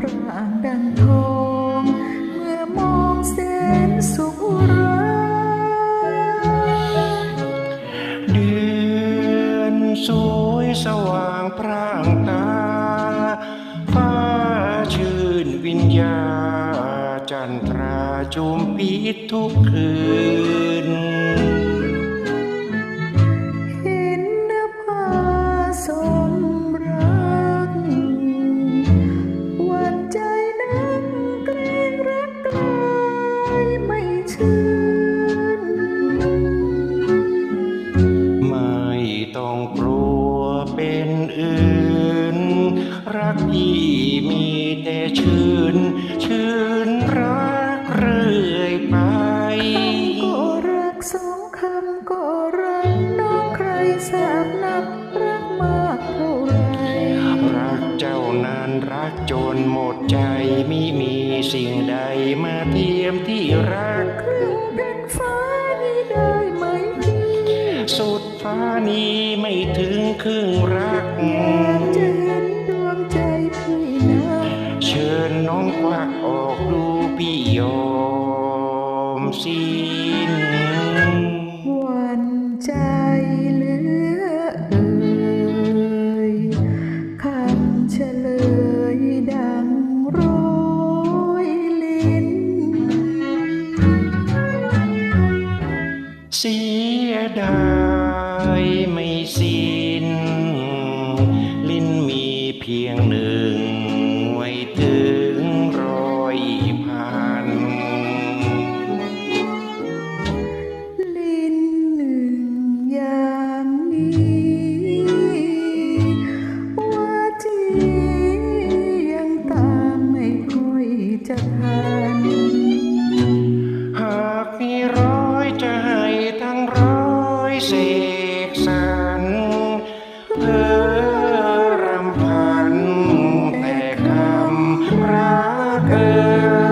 ปรางดังทอง เมื่อมองแสนสุขราเดือนสวยสว่างปรางตา ฟ้าชื่นวิญญา จันทราจูมปีทุกคืน ลัวเป็นอื่น รักพี่มีแต่ชื่น ชื่นรักเรื่อยไปก็รักสองคำก็รักน้องใครทราบนักรักมากเท่าไรรักเจ้านานรักจนหมดใจมิมีสิ่งใดมาเทียมที่รักานี้ไม่ถึงครึ่งรักอยากจะเห็นดวงใจพี่นะ เชิญน้องควักออกดูพี่ยอมสิ้นหวันใจเหลือเอ่ยคำเฉลยดังโรยลิ้น เสียดาย ไม่สิ้น ลิ้นมีเพียงหนึ่งไว้เตือ conquer.